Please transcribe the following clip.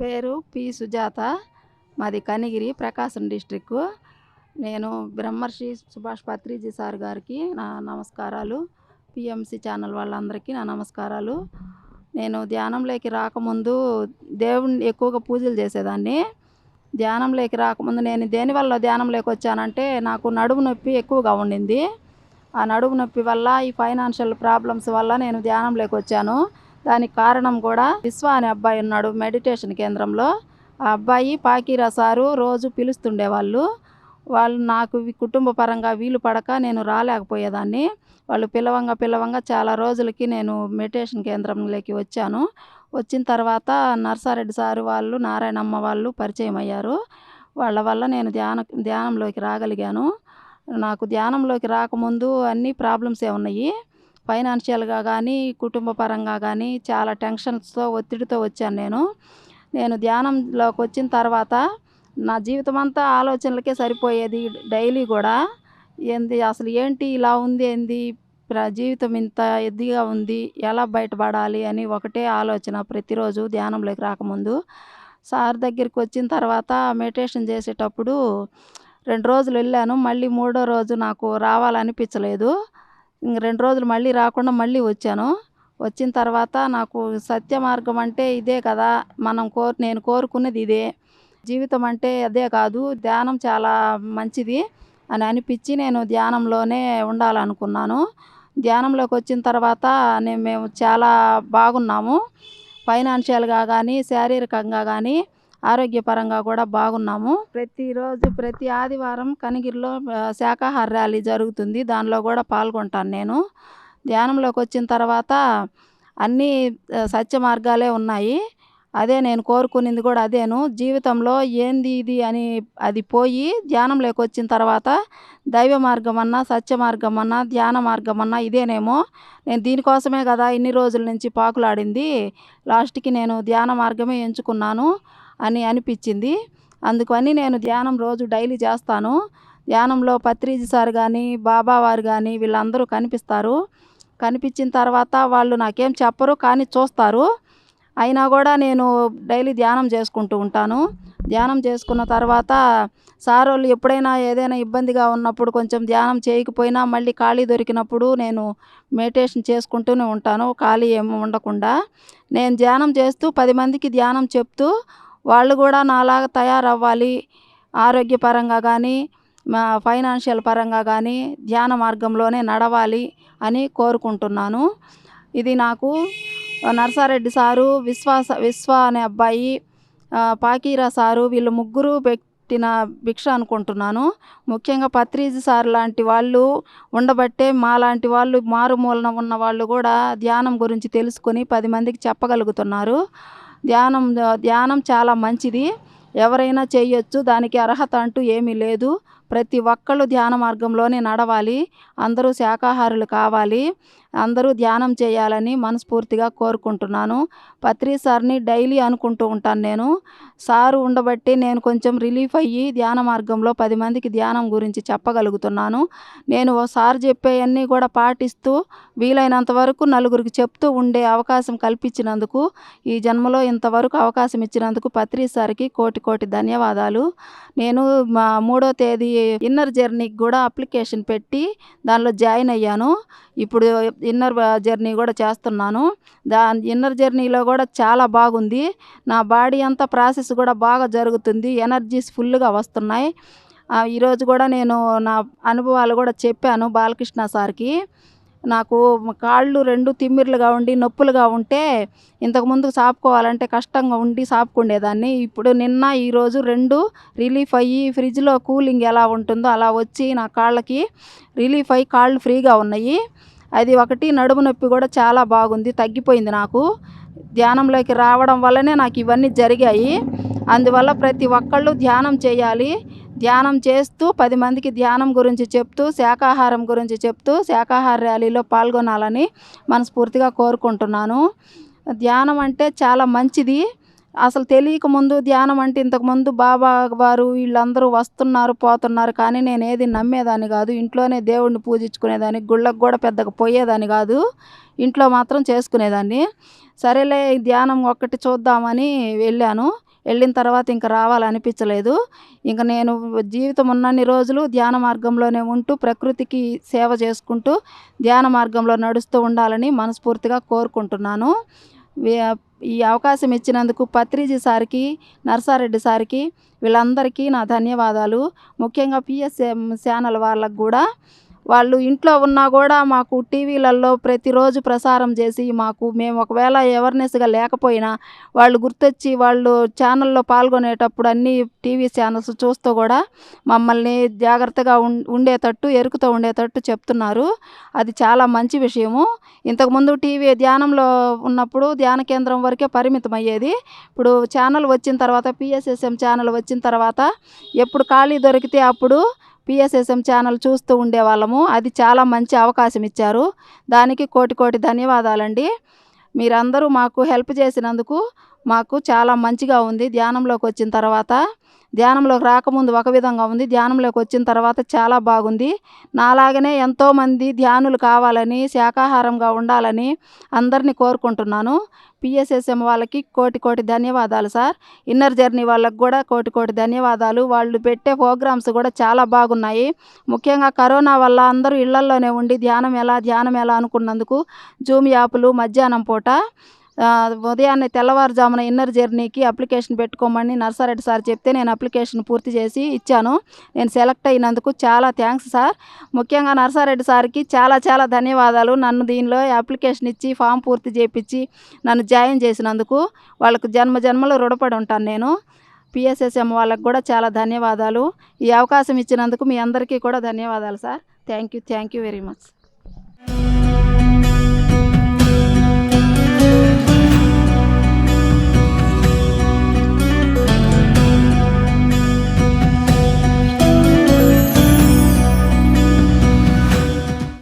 పేరు పి. సుజాత. మాది కనిగిరి ప్రకాశం డిస్టిక్. నేను బ్రహ్మర్షి సుభాష్ పత్రిజీ సార్ గారికి నా నమస్కారాలు. పిఎంసి ఛానల్ వాళ్ళందరికీ నా నమస్కారాలు. నేను ధ్యానంలోకి రాకముందు దేవుణ్ణి ఎక్కువగా పూజలు చేసేదాన్ని. ధ్యానంలోకి రాకముందు నేను దేనివల్ల ధ్యానంలోకి వచ్చానంటే నాకు నడుము నొప్పి ఎక్కువగా ఉండింది. ఆ నడుము నొప్పి వల్ల ఈ ఫైనాన్షియల్ ప్రాబ్లమ్స్ వల్ల నేను ధ్యానంలోకి వచ్చాను. దానికి కారణం కూడా విశ్వ అనే అబ్బాయి ఉన్నాడు మెడిటేషన్ కేంద్రంలో. ఆ అబ్బాయి పాకీరా సారు రోజు పిలుస్తుండేవాళ్ళు వాళ్ళు. నాకు కుటుంబ పరంగా వీలు పడక నేను రాలేకపోయేదాన్ని. వాళ్ళు పిలవంగా పిలవంగా చాలా రోజులకి నేను మెడిటేషన్ కేంద్రంలోకి వచ్చాను. వచ్చిన తర్వాత నర్సారెడ్డి సారు వాళ్ళు నారాయణమ్మ వాళ్ళు పరిచయం అయ్యారు. వాళ్ళ వల్ల నేను ధ్యాన ధ్యానంలోకి రాగలిగాను. నాకు ధ్యానంలోకి రాకముందు అన్ని ప్రాబ్లమ్సే ఉన్నాయి. ఫైనాన్షియల్గా కానీ కుటుంబ పరంగా కానీ చాలా టెన్షన్స్తో ఒత్తిడితో వచ్చాను నేను. నేను ధ్యానంలోకి వచ్చిన తర్వాత నా జీవితం అంతా ఆలోచనలకే సరిపోయేది డైలీ కూడా. ఏంది అసలు ఏంటి ఇలా ఉంది ఏంది? జీవితం ఇంత ఇదిగా ఉంది ఎలా బయటపడాలి అని ఒకటే ఆలోచన ప్రతిరోజు ధ్యానంలోకి రాకముందు. సార్ దగ్గరికి వచ్చిన తర్వాత మెడిటేషన్ చేసేటప్పుడు రెండు రోజులు వెళ్ళాను మళ్ళీ మూడో రోజు నాకు రావాలనిపించలేదు. ఇంక రెండు రోజులు మళ్ళీ రాకుండా మళ్ళీ వచ్చాను. వచ్చిన తర్వాత నాకు సత్య మార్గం అంటే ఇదే కదా మనం కోరు నేను కోరుకున్నది ఇదే. జీవితం అంటే అదే కాదు ధ్యానం చాలా మంచిది అని అనిపించి నేను ధ్యానంలోనే ఉండాలనుకున్నాను. ధ్యానంలోకి వచ్చిన తర్వాత నేను మేము చాలా బాగున్నాము. ఫైనాన్షియల్గా కానీ శారీరకంగా కానీ ఆరోగ్యపరంగా కూడా బాగున్నాము. ప్రతిరోజు ప్రతి ఆదివారం కనిగిరిలో శాఖాహార ర్యాలీ జరుగుతుంది. దానిలో కూడా పాల్గొంటాను నేను. ధ్యానంలోకి వచ్చిన తర్వాత అన్నీ సత్య మార్గాలే ఉన్నాయి. అదే నేను కోరుకునేది కూడా అదేను. జీవితంలో ఏంది ఇది అని అది పోయి ధ్యానంలోకి వచ్చిన తర్వాత దైవ మార్గం అన్నా సత్య మార్గం అన్నా ధ్యాన మార్గం అన్నా ఇదేనేమో. నేను దీనికోసమే కదా ఇన్ని రోజుల నుంచి పాకులాడింది. లాస్ట్కి నేను ధ్యాన మార్గమే ఎంచుకున్నాను. అని అనిపించింది. అందుకని నేను ధ్యానం రోజు డైలీ చేస్తాను. ధ్యానంలో పత్రిజీ సార్ కానీ బాబా వారు కానీ వీళ్ళందరూ కనిపిస్తారు. కనిపించిన తర్వాత వాళ్ళు నాకేం చెప్పరు కానీ చూస్తారు. అయినా కూడా నేను డైలీ ధ్యానం చేసుకుంటూ ఉంటాను. ధ్యానం చేసుకున్న తర్వాత సార్ వాళ్ళు ఎప్పుడైనా ఏదైనా ఇబ్బందిగా ఉన్నప్పుడు కొంచెం ధ్యానం చేయకపోయినా మళ్ళీ ఖాళీ దొరికినప్పుడు నేను మెడిటేషన్ చేసుకుంటూనే ఉంటాను. ఖాళీ ఏమి ఉండకుండా. నేను ధ్యానం చేస్తూ పది మందికి ధ్యానం చెప్తూ వాళ్ళు కూడా నాలాగా తయారవ్వాలి. ఆరోగ్యపరంగా కానీ మా ఫైనాన్షియల్ పరంగా కానీ ధ్యాన మార్గంలోనే నడవాలి అని కోరుకుంటున్నాను. ఇది నాకు నర్సారెడ్డి సారు విశ్వాస విశ్వ అనే అబ్బాయి పాకీరా సారు వీళ్ళు ముగ్గురు పెట్టిన భిక్ష అనుకుంటున్నాను. ముఖ్యంగా పత్రిజీ సార్ లాంటి వాళ్ళు ఉండబట్టే మా లాంటి వాళ్ళు మారుమూలన ఉన్న వాళ్ళు కూడా ధ్యానం గురించి తెలుసుకొని పది మందికి చెప్పగలుగుతున్నారు. ధ్యానం ధ్యానం చాలా మంచిది. ఎవరైనా చేయొచ్చు దానికి అర్హత అంటూ ఏమీ లేదు. ప్రతి ఒక్కళ్ళు ధ్యాన మార్గంలోనే నడవాలి. అందరూ శాకాహారులు కావాలి. అందరూ ధ్యానం చేయాలని మనస్ఫూర్తిగా కోరుకుంటున్నాను. పత్రి సార్ని డైలీ అనుకుంటూ ఉంటాను నేను. సారు ఉండబట్టి నేను కొంచెం రిలీఫ్ అయ్యి ధ్యాన మార్గంలో పది మందికి ధ్యానం గురించి చెప్పగలుగుతున్నాను. నేను ఓ సార్ చెప్పేవన్నీ కూడా పాటిస్తూ వీలైనంత వరకు నలుగురికి చెప్తూ ఉండే అవకాశం కల్పించినందుకు ఈ జన్మలో ఇంతవరకు అవకాశం ఇచ్చినందుకు పత్రి సార్కి కోటి కోటి ధన్యవాదాలు. నేను మా మూడో తేదీ ఇన్నర్ జర్నీకి కూడా అప్లికేషన్ పెట్టి దానిలో జాయిన్ అయ్యాను. ఇప్పుడు ఇన్నర్ జర్నీ కూడా చేస్తున్నాను. దా ఇన్నర్ జర్నీలో కూడా చాలా బాగుంది. నా బాడీ అంతా ప్రాసెస్ కూడా బాగా జరుగుతుంది. ఎనర్జీస్ ఫుల్గా వస్తున్నాయి. ఈరోజు కూడా నేను నా అనుభవాలు కూడా చెప్పాను బాలకృష్ణ సార్కి. నాకు కాళ్ళు రెండు తిమ్మిర్లుగా ఉండి నొప్పులుగా ఉంటే ఇంతకుముందు సాపుకోవాలంటే కష్టంగా ఉండి సాపుకుండేదాన్ని. ఇప్పుడు నిన్న ఈరోజు రెండు రిలీఫ్ అయ్యి ఫ్రిడ్జ్లో కూలింగ్ ఎలా ఉంటుందో అలా వచ్చి నా కాళ్ళకి రిలీఫ్ అయ్యి కాళ్ళు ఫ్రీగా ఉన్నాయి. అది ఒకటి నడుము నొప్పి కూడా చాలా బాగుంది తగ్గిపోయింది నాకు. ధ్యానంలోకి రావడం వల్లనే నాకు ఇవన్నీ జరిగాయి. అందువల్ల ప్రతి ఒక్కళ్ళు ధ్యానం చేయాలి. ధ్యానం చేస్తూ పది మందికి ధ్యానం గురించి చెప్తూ శాకాహారం గురించి చెప్తూ శాకాహార ర్యాలీలో పాల్గొనాలని మనస్ఫూర్తిగా కోరుకుంటున్నాను. ధ్యానం అంటే చాలా మంచిది. అసలు తెలియక ముందు ధ్యానం అంటే ఇంతకుముందు బాబా వారు వీళ్ళందరూ వస్తున్నారు పోతున్నారు కానీ నేను ఏది నమ్మేదాన్ని కాదు. ఇంట్లోనే దేవుడిని పూజించుకునేదాన్ని గుళ్ళకు కూడా పెద్దగా పోయేదాన్ని కాదు. ఇంట్లో మాత్రం చేసుకునేదాన్ని. సరేలే ధ్యానం ఒక్కటి చూద్దామని వెళ్ళాను. వెళ్ళిన తర్వాత ఇంకా రావాలనిపించలేదు. ఇంక నేను జీవితం ఉన్నన్ని రోజులు ధ్యాన మార్గంలోనే ఉంటూ ప్రకృతికి సేవ చేసుకుంటూ ధ్యాన మార్గంలో నడుస్తూ ఉండాలని మనస్ఫూర్తిగా కోరుకుంటున్నాను. ఈ అవకాశం ఇచ్చినందుకు పత్రిజీ సార్కి నర్సారెడ్డి సార్కి వీళ్ళందరికీ నా ధన్యవాదాలు. ముఖ్యంగా పిఎస్ఎం ఛానల్ వాళ్ళకు కూడా వాళ్ళు ఇంట్లో ఉన్నా కూడా మాకు టీవీలలో ప్రతిరోజు ప్రసారం చేసి మాకు మేము ఒకవేళ అవేర్నెస్గా లేకపోయినా వాళ్ళు గుర్తొచ్చి వాళ్ళు ఛానల్లో పాల్గొనేటప్పుడు అన్ని టీవీ ఛానల్స్ చూస్తూ కూడా మమ్మల్ని జాగ్రత్తగా ఉం ఉండేటట్టు ఎరుకుతూ ఉండేటట్టు చెప్తున్నారు. అది చాలా మంచి విషయము. ఇంతకుముందు టీవీ ధ్యానంలో ఉన్నప్పుడు ధ్యాన కేంద్రం వరకే పరిమితం అయ్యేది ఇప్పుడు ఛానల్ వచ్చిన తర్వాత పిఎస్ఎస్ఎం ఛానల్ వచ్చిన తర్వాత ఎప్పుడు ఖాళీ దొరికితే అప్పుడు పిఎస్ఎస్ఎం ఛానల్ చూస్తూ ఉండేవాళ్ళము. అది చాలా మంచి అవకాశం ఇచ్చారు. దానికి కోటి కోటి ధన్యవాదాలండి. మీరందరూ మాకు హెల్ప్ చేసినందుకు మాకు చాలా మంచిగా ఉంది. ధ్యానంలోకి వచ్చిన తర్వాత ధ్యానంలోకి రాకముందు ఒక విధంగా ఉంది. ధ్యానంలోకి వచ్చిన తర్వాత చాలా బాగుంది. నాలాగనే ఎంతోమంది ధ్యానులు కావాలని శాకాహారంగా ఉండాలని అందరినీ కోరుకుంటున్నాను. పిఎస్ఎస్ఎం వాళ్ళకి కోటి కోటి ధన్యవాదాలు సార్. ఇన్నర్ జర్నీ వాళ్ళకి కూడా కోటి కోటి ధన్యవాదాలు. వాళ్ళు పెట్టే ప్రోగ్రామ్స్ కూడా చాలా బాగున్నాయి. ముఖ్యంగా కరోనా వల్ల అందరూ ఇళ్ళల్లోనే ఉండి ధ్యానం ఎలా ధ్యానం ఎలా అనుకున్నందుకు జూమ్ యాప్లు మధ్యాహ్నం పూట ఉదయాన్నే తెల్లవారుజామున ఇన్నర్ జర్నీకి అప్లికేషన్ పెట్టుకోమని నర్సారెడ్డి సార్ చెప్తే నేను అప్లికేషన్ పూర్తి చేసి ఇచ్చాను. నేను సెలెక్ట్ అయినందుకు చాలా థ్యాంక్స్ సార్. ముఖ్యంగా నర్సారెడ్డి సార్కి చాలా చాలా ధన్యవాదాలు. నన్ను దీనిలో అప్లికేషన్ ఇచ్చి ఫామ్ పూర్తి చేపించి నన్ను జాయిన్ చేసినందుకు వాళ్ళకు జన్మ జన్మలో రుణపడి ఉంటాను నేను. పిఎస్ఎస్ఎం వాళ్ళకు కూడా చాలా ధన్యవాదాలు. ఈ అవకాశం ఇచ్చినందుకు మీ అందరికీ కూడా ధన్యవాదాలు sir. Thank you thank you very much.